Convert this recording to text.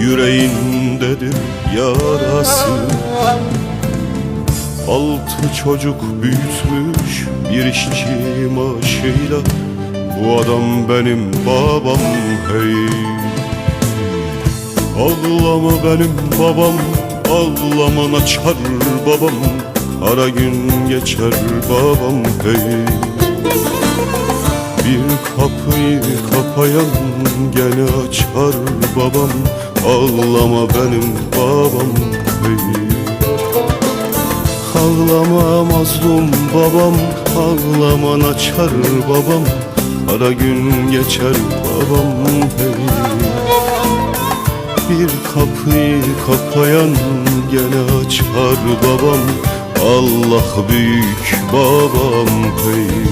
Yüreğindedir yarası. Altı çocuk büyütmüş Bir işçi maaşıyla. Bu adam benim babam hey. Ağlama benim babam Ağlaman açar babam. Kara gün geçer babam hey. Bir kapıyı kapayan gene açar babam Ağlama benim babam hey. Ağlama mazlum babam Ağlaman açar babam Ara gün geçer babam hey. Bir kapıyı kapayan gene açar babam Allah büyük babam hey.